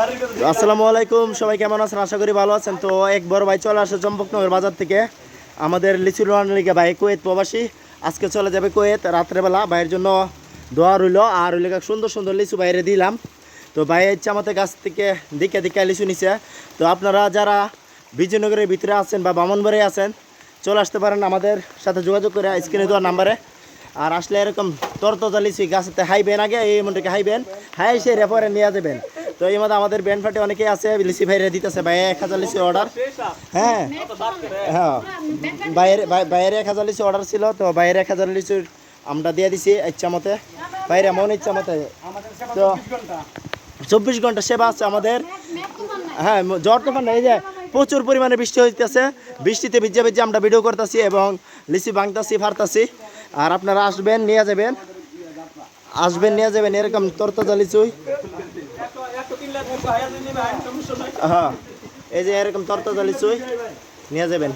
আসসালামু আলাইকুম, সবাই কেমন আছেন? আশা করি ভালো আছেন। তো এক বড় ভাই চলে আসে চম্পকনগর বাজার থেকে। আমাদের লিচু লিগে ভাই কুয়েত প্রবাসী। আজকে চলে যাবে কুয়েত, রাত্রেবেলা। ভাইয়ের জন্য দোয়া রইল। আর ওই লেগে সুন্দর সুন্দর লিচু বাইরে দিলাম। তো ভাই ইচ্ছা আমাদের গাছ থেকে দিকে দিকে লিচু নিছে। তো আপনারা যারা বিজয়নগরের ভিতরে আছেন বা বামনবাড়ি আছেন, চলে আসতে পারেন আমাদের সাথে যোগাযোগ করে স্ক্রিনে দেওয়ার নাম্বারে। আর আসলে এরকম তরতজা লিচু গাছেতে হাইবেন আগে, এই মনটাকে হাইবেন হাই সে রেপরে নিয়ে যাবেন। তো এই মধ্যে আমাদের ব্যান্ড ফাটে অনেকেই আছে লিচি ভাইরে দিতেছে ভাই এক হাজার লিচি অর্ডার হ্যাঁ হ্যাঁ। বাইরে বাই- বাইরে এক হাজার লিচি অর্ডার ছিল, তো বাইরে এক হাজার লিচুর আমরা দিয়ে দিছি ইচ্ছা মতে। বাইরে মন ইচ্ছা মতে। তো চব্বিশ ঘণ্টা সেবা আছে আমাদের। হ্যাঁ জ্বর তো এই যে প্রচুর পরিমাণে বৃষ্টি হইতেছে। বৃষ্টিতে ভিজে ভিজে আমরা ভিডিও করতেছি এবং লিচি ভাঙতাছি ফারতাছি আর আপনারা আসবেন, নিয়ে যাবেন। আসবেন, নিয়ে যাবেন, এরকম তরতাজা লিচুই। হ্যাঁ এই যে এরকম তরতাজা লিচুই নিয়ে যাবেন।